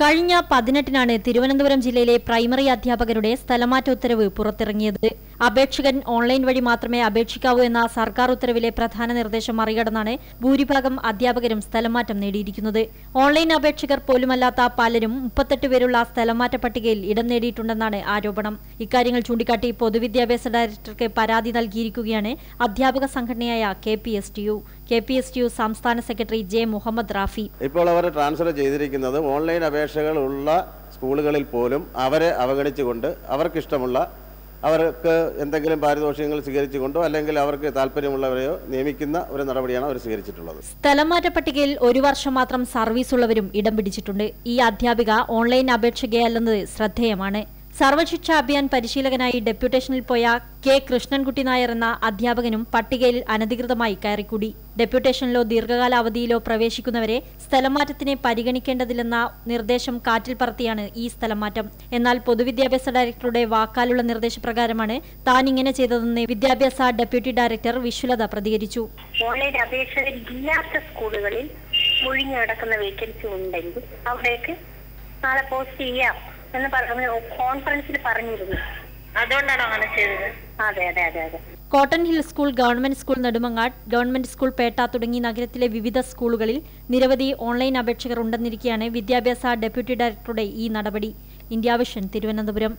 കഴിഞ്ഞ പതിനെട്ടിനാണ് തിരുവനന്തപുരം ജില്ലയിലെ പ്രൈമറി അധ്യാപകരുടെ സ്ഥലമാറ്റ ഉത്തരവ് പുറത്തിറങ്ങിയത്. അപേക്ഷകൻ ഓൺലൈൻ വഴി മാത്രമേ അപേക്ഷിക്കാവൂ എന്ന സർക്കാർ ഉത്തരവിലെ പ്രധാന നിർദ്ദേശം മറികടന്നാണ് ഭൂരിഭാഗം അധ്യാപകരും സ്ഥലമാറ്റം നേടിയിരിക്കുന്നത്. ഓൺലൈൻ അപേക്ഷകർ പോലുമല്ലാത്ത പലരും മുപ്പത്തെട്ട് പേരുള്ള സ്ഥലമാറ്റ പട്ടികയിൽ ഇടം നേടിയിട്ടുണ്ടെന്നാണ് ആരോപണം. ഇക്കാര്യങ്ങൾ ചൂണ്ടിക്കാട്ടി പൊതുവിദ്യാഭ്യാസ ഡയറക്ടർക്ക് പരാതി നൽകിയിരിക്കുകയാണ് അധ്യാപക സംഘടനയായ K P S T U. K P S T U സംസ്ഥാന സെക്രട്ടറി ജെ മുഹമ്മദ് റാഫി. ഇപ്പോൾ അവർ ട്രാൻസ്ഫർ ചെയ്തിരിക്കുന്നത് ഓൺലൈൻ അപേക്ഷകൾ ഉള്ള സ്കൂളുകളിൽ പോലും അവരെ അവഗണിച്ചുകൊണ്ട് അവർക്കിഷ്ടമുള്ള അവർക്ക് എന്തെങ്കിലും പാരിതോഷികങ്ങൾ സ്വീകരിച്ചുകൊണ്ടോ അല്ലെങ്കിൽ അവർക്ക് താല്പര്യമുള്ളവരെയോ നിയമിക്കുന്ന ഒരു നടപടിയാണ് അവർ സ്വീകരിച്ചിട്ടുള്ളത്. സ്ഥലംമാറ്റ പട്ടികയിൽ ഒരു വർഷം മാത്രം സർവീസ് ഉള്ളവരും ഇടം പിടിച്ചിട്ടുണ്ട്. ഈ അധ്യാപിക ഓൺലൈൻ അപേക്ഷകയല്ലെന്നത് ശ്രദ്ധേയമാണ്. സർവശിക്ഷ അഭിയാൻ പരിശീലകനായി ഡെപ്യൂട്ടേഷനിൽ പോയ കെ കൃഷ്ണൻകുട്ടി നായർ എന്ന അധ്യാപകനും പട്ടികയിൽ അനധികൃതമായി കയറിക്കൂടി. ഡെപ്യൂട്ടേഷനിലോ ദീർഘകാല അവധിയിലോ പ്രവേശിക്കുന്നവരെ സ്ഥലമാറ്റത്തിനെ പരിഗണിക്കേണ്ടതില്ലെന്ന നിർദ്ദേശം കാറ്റിൽ പറത്തിയാണ് ഈ സ്ഥലമാറ്റം. എന്നാൽ പൊതുവിദ്യാഭ്യാസ ഡയറക്ടറുടെ വാക്കാലുള്ള നിർദ്ദേശപ്രകാരമാണ് താൻ ഇങ്ങനെ ചെയ്തതെന്ന് വിദ്യാഭ്യാസ ഡെപ്യൂട്ടി ഡയറക്ടർ വിശ്വലത പ്രതികരിച്ചു. ഓൺലൈൻ അപേക്ഷകരില്ലാത്ത സ്കൂളുകളിൽ ഒഴിഞ്ഞു കിടക്കുന്ന വേക്കൻസി ഉണ്ടെങ്കിൽ അവിടേക്ക് നാളെ പോസ്റ്റ് ചെയ്യാം. എന്ന് പറഞ്ഞു കോൺഫറൻസിൽ പറഞ്ഞിരുന്നു. അതുകൊണ്ടാണ് അങ്ങനെ ചെയ്തത്? അതെ അതെ അതെ അതെ. Cotton hill school government school Nedumangad government school Petta തുടങ്ങി നഗരത്തിലെ വിവിധ സ്കൂളുകളിൽ നിരവധി ഓൺലൈൻ അപേക്ഷകർ ഉണ്ടെന്നിരിക്കെയാണ് വിദ്യാഭ്യാസ ഡെപ്യൂട്ടി ഡയറക്ടറുടെ ഈ നടപടി. India vision Thiruvananthapuram.